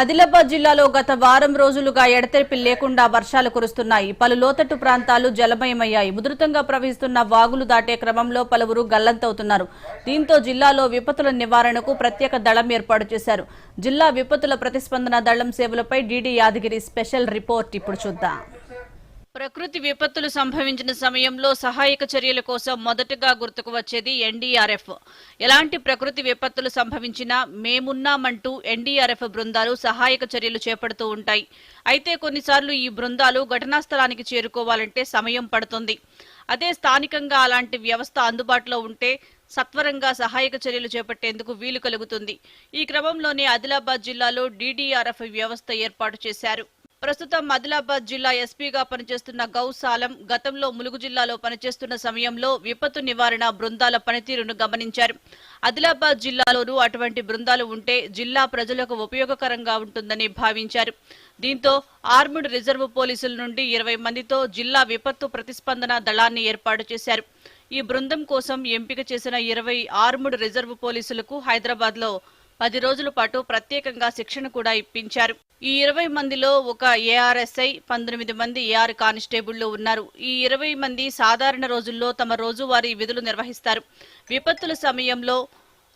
ఆదిలాబాద్ జిల్లాలో గత వారం రోజులుగా ఎడతెరిపి లేకుండా వర్షాలు కురుస్తున్నాయి. పలు లోతట్టు ప్రాంతాలు జలమయమయ్యాయి. ఉధృతంగా ప్రవహిస్తున్న వాగులు దాటే క్రమంలో పలువురు గల్లంతవుతున్నారు. దీంతో జిల్లాలో విపత్తుల నివారణకు ప్రత్యేక దళం ఏర్పాటు చేశారు. జిల్లా విపత్తుల ప్రతిస్పందన దళం సేవలపై డీడీ యాదగిరి స్పెషల్ రిపోర్ట్ ఇప్పుడు చూద్దాం. ప్రకృతి విపత్తులు సంభవించిన సమయంలో సహాయక చర్యల కోసం మొదటగా గుర్తుకు వచ్చేది ఎన్డీఆర్ఎఫ్. ఎలాంటి ప్రకృతి విపత్తులు సంభవించినా మేమున్నామంటూ ఎన్డీఆర్ఎఫ్ బృందాలు సహాయక చర్యలు చేపడుతూ ఉంటాయి. అయితే కొన్నిసార్లు ఈ బృందాలు ఘటనా స్థలానికి చేరుకోవాలంటే సమయం పడుతుంది. అదే స్థానికంగా అలాంటి వ్యవస్థ అందుబాటులో ఉంటే సత్వరంగా సహాయక చర్యలు చేపట్టేందుకు వీలు కలుగుతుంది. ఈ క్రమంలోనే ఆదిలాబాద్ జిల్లాలో డీడీఆర్ఎఫ్ వ్యవస్థ ఏర్పాటు చేశారు. ప్రస్తుతం ఆదిలాబాద్ జిల్లా ఎస్పీగా పనిచేస్తున్న గౌసాలం గతంలో ములుగు జిల్లాలో పనిచేస్తున్న సమయంలో విపత్తు నివారణ బృందాల పనితీరును గమనించారు. ఆదిలాబాద్ జిల్లాలోనూ అటువంటి బృందాలు ఉంటే జిల్లా ప్రజలకు ఉపయోగకరంగా ఉంటుందని భావించారు. దీంతో ఆర్ముడ్ రిజర్వ్ పోలీసుల నుండి ఇరవై మందితో జిల్లా విపత్తు ప్రతిస్పందన దళాన్ని ఏర్పాటు చేశారు. ఈ బృందం కోసం ఎంపిక చేసిన ఇరవై ఆర్ముడ్ రిజర్వ్ పోలీసులకు హైదరాబాద్లో పది రోజుల పాటు ప్రత్యేకంగా శిక్షణ కూడా ఇప్పించారు. ఈ ఇరవై మందిలో ఒక ఏఆర్ఎస్ఐ పంతొమ్మిది మంది ఏఆర్ కానిస్టేబుళ్ళు ఉన్నారు. ఈ ఇరవై మంది సాధారణ రోజుల్లో తమ రోజువారీ విధులు నిర్వహిస్తారు. విపత్తుల సమయంలో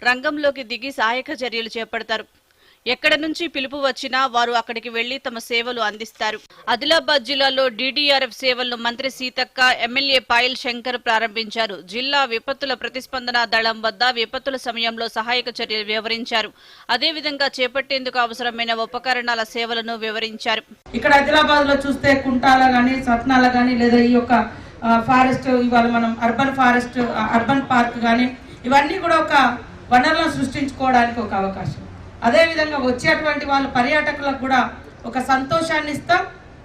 రంగంలోకి దిగి సహాయక చర్యలు చేపడతారు. ఎక్కడ నుంచి పిలుపు వచ్చినా వారు అక్కడికి వెళ్ళి తమ సేవలు అందిస్తారు. ఆదిలాబాద్ జిల్లాలో డీడీఆర్ఎఫ్ సేవలను మంత్రి సీతక్క ఎమ్మెల్యే పాయల్ శంకర్ ప్రారంభించారు. జిల్లా విపత్తుల ప్రతిస్పందన దళం వద్ద విపత్తుల సమయంలో సహాయక చర్యలు వివరించారు. అదేవిధంగా చేపట్టేందుకు అవసరమైన ఉపకరణాల సేవలను వివరించారు. ఇక్కడ ఆదిలాబాద్లో చూస్తే కుంటాల గానీ సత్నాల గానీ లేదా ఈ యొక్క ఫారెస్ట్ ఇవాళ మనం అర్బన్ ఫారెస్ట్ అర్బన్ పార్క్ కానీ ఇవన్నీ కూడా ఒక వనరులను సృష్టించుకోవడానికి ఒక అవకాశం. అదేవిధంగా వచ్చేటువంటి వాళ్ళ పర్యాటకులకు కూడా ఒక సంతోషాన్ని ఇస్తాం.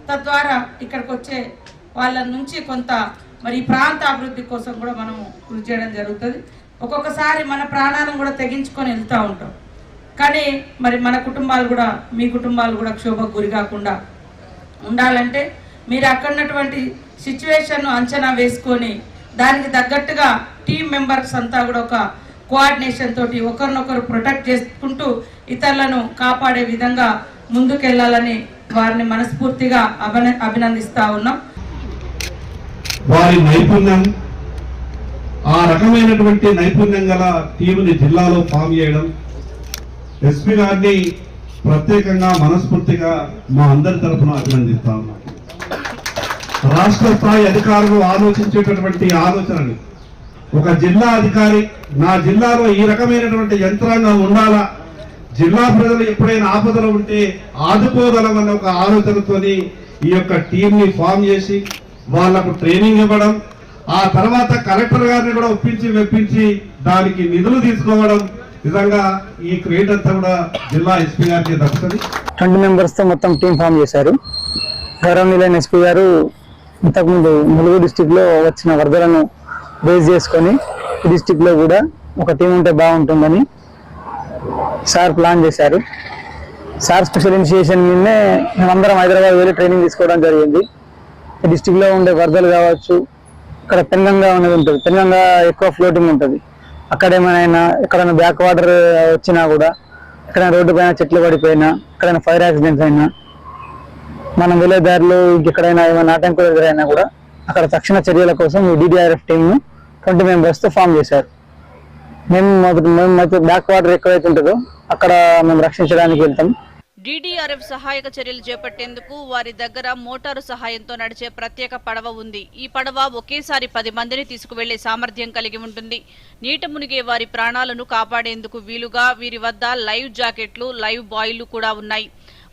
తద్వారా ఇక్కడికి వచ్చే వాళ్ళ నుంచి కొంత మరి ప్రాంత అభివృద్ధి కోసం కూడా మనం కృషి చేయడం జరుగుతుంది. ఒక్కొక్కసారి మన ప్రాణాలను కూడా తెగించుకొని వెళ్తూ ఉంటాం. కానీ మరి మన కుటుంబాలు కూడా మీ కుటుంబాలు కూడా క్షోభకు గురి కాకుండా ఉండాలంటే మీరు అక్కడ ఉన్నటువంటి సిచ్యువేషన్ అంచనా వేసుకొని దానికి తగ్గట్టుగా టీం మెంబర్స్ అంతా కూడా ఒక కోఆర్డినేషన్ తోటి ఒకరినొకరు ప్రొటెక్ట్ చేసుకుంటూ ఇతరులను కాపాడే విధంగా ముందుకెళ్ళాలని వారిని మనస్ఫూర్తిగా అభిన అభినందిస్తా ఉన్నాం. వారి నైపుణ్యం ఆ రకమైనటువంటి నైపుణ్యం గల టీముని జిల్లాలో ఫామ్ చేయడం ఎస్పీ గారిని ప్రత్యేకంగా మనస్ఫూర్తిగా మా అందరి తరఫున అభినందిస్తా ఉన్నాం. రాష్ట్ర స్థాయి అధికారులు ఆలోచించేటటువంటి ఆలోచనలు ఒక జిల్లా అధికారి నా జిల్లాలో ఈ రకమైనటువంటి యంత్రాంగం ఉండాలా? జిల్లా ప్రజలు ఎప్పుడైనా ఆపదలు ఉంటే ఆదుకోగలమన్న ఒక ఆలోచనతోని ఈ యొక్క టీంని ఫామ్ చేసి వాళ్ళకు ట్రైనింగ్ ఇవ్వడం ఆ తర్వాత కలెక్టర్ గారిని కూడా ఒప్పించి మెప్పించి దానికి నిధులు తీసుకోవడం. నిజంగా ఈ క్రియేట్ అంతా కూడా జిల్లా ఎస్పీ గారికి దక్కుతుంది. ట్వంటీ మెంబర్స్తో మొత్తం టీం ఫామ్ చేశారు. గౌరవనీయులైన ఎస్పీ గారు ఇంతకుముందు ములుగు డిస్టిక్లో వచ్చిన వరదలను బేస్ చేసుకొని డిస్టిక్లో డిస్టిక్లో కూడా ఒక టీం ఉంటే బాగుంటుందని సార్ ప్లాన్ చేశారు. సార్ స్పెషల్ ఇనిషియేషన్ నిన్నే మేమందరం హైదరాబాద్ వెళ్ళి ట్రైనింగ్ తీసుకోవడం జరిగింది. ఈ డిస్టిక్లో ఉండే వరదలు కావచ్చు ఇక్కడ పెన్గంగా అనేది ఉంటుంది. పెన్గంగా ఎక్కువ ఫ్లోటింగ్ ఉంటుంది. అక్కడ ఏమైనా ఎక్కడైనా బ్యాక్ వాటర్ వచ్చినా కూడా ఎక్కడైనా రోడ్డు పైన చెట్లు పడిపోయినా ఎక్కడైనా ఫైర్ యాక్సిడెంట్స్ అయినా మనం వెళ్ళే దారిలో ఇంకెక్కడైనా ఏమైనా ఆటంకులు ఎదురైనా కూడా అక్కడ తక్షణ చర్యల కోసం ఈ డిడిఆర్ఎఫ్ టీమ్ ట్వంటీ మెంబర్స్తో ఫామ్ చేశారు. మేము మొదటి మేము బ్యాక్ వాటర్ ఎక్కడైతే ఉంటుందో అక్కడ మేము రక్షించడానికి వెళ్తాం. డిడిఆర్ఎఫ్ సహాయక చర్యలు చేపట్టేందుకు వారి దగ్గర మోటారు సహాయంతో నడిచే ప్రత్యేక పడవ ఉంది. ఈ పడవ ఒకేసారి పది మందిని తీసుకువెళ్ళే సామర్థ్యం కలిగి ఉంటుంది. నీట మునిగే వారి ప్రాణాలను కాపాడేందుకు వీలుగా వీరి వద్ద లైవ్ జాకెట్లు లైవ్ బాయిలు కూడా ఉన్నాయి.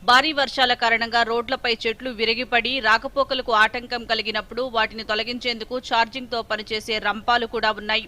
భారీ వర్షాల కారణంగా రోడ్లపై చెట్లు విరిగిపడి రాకపోకలకు ఆటంకం కలిగినప్పుడు వాటిని తొలగించేందుకు ఛార్జింగ్తో పనిచేసే రంపాలు కూడా ఉన్నాయి.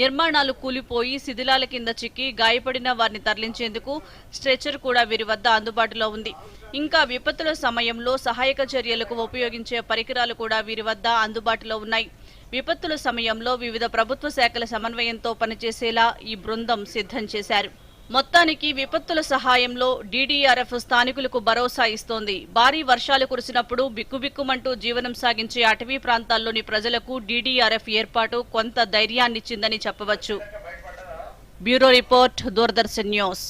నిర్మాణాలు కూలిపోయి శిథిలాల కింద చిక్కి గాయపడిన వారిని తరలించేందుకు స్ట్రెచర్ కూడా వీరి వద్ద అందుబాటులో ఉంది. ఇంకా విపత్తుల సమయంలో సహాయక చర్యలకు ఉపయోగించే పరికరాలు కూడా వీరి వద్ద అందుబాటులో ఉన్నాయి. విపత్తుల సమయంలో వివిధ ప్రభుత్వ శాఖల సమన్వయంతో పనిచేసేలా ఈ బృందం సిద్ధం చేశారు. మొత్తానికి విపత్తుల సహాయంలో డీడీఆర్ఎఫ్ స్థానికులకు భరోసా ఇస్తోంది. భారీ వర్షాలు కురిసినప్పుడు బిక్కుబిక్కుమంటూ జీవనం సాగించే అటవీ ప్రాంతాల్లోని ప్రజలకు డీడీఆర్ఎఫ్ ఏర్పాటు కొంత ధైర్యాన్నిచ్చిందని చెప్పవచ్చు. Bureau report Doordarshan news.